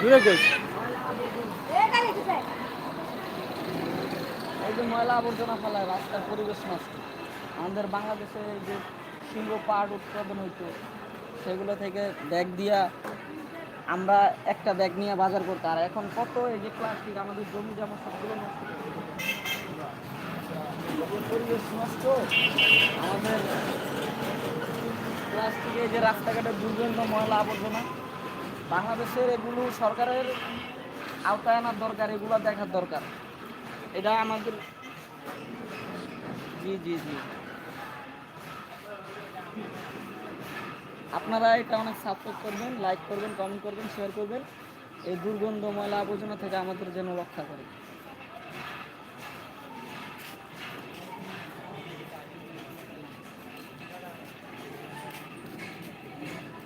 দূরে গেছ এই যে ময়লা আবর্জনা ফেলায় রাস্তার পরিবেশ নষ্ট। আমাদের বাংলাদেশে যে শিল্প পাট উৎপাদন হইতো, সেগুলো থেকে ব্যাগ দিয়া আমরা একটা ব্যাগ নিয়ে বাজার করতে আর এখন কত এই যে প্লাস্টিক, আমাদের জমি জমা সবগুলো নষ্ট পরিবেশ নষ্ট। আমাদের প্লাস্টিকে যে রাস্তাঘাটে দুর্গন্ধ ময়লা আবর্জনা বাংলাদেশের এগুলো সরকারের আওতায় আনার দরকার, এগুলো দেখার দরকার। এটা আমাদের জি জি জি। আপনারা এটা অনেক সাপোর্ট করবেন লাইক করবেন কমেন্ট করবেন শেয়ার করবেন। এই দুর্গন্ধ ময়লা আবর্জনা থেকে আমাদের যেন রক্ষা করে।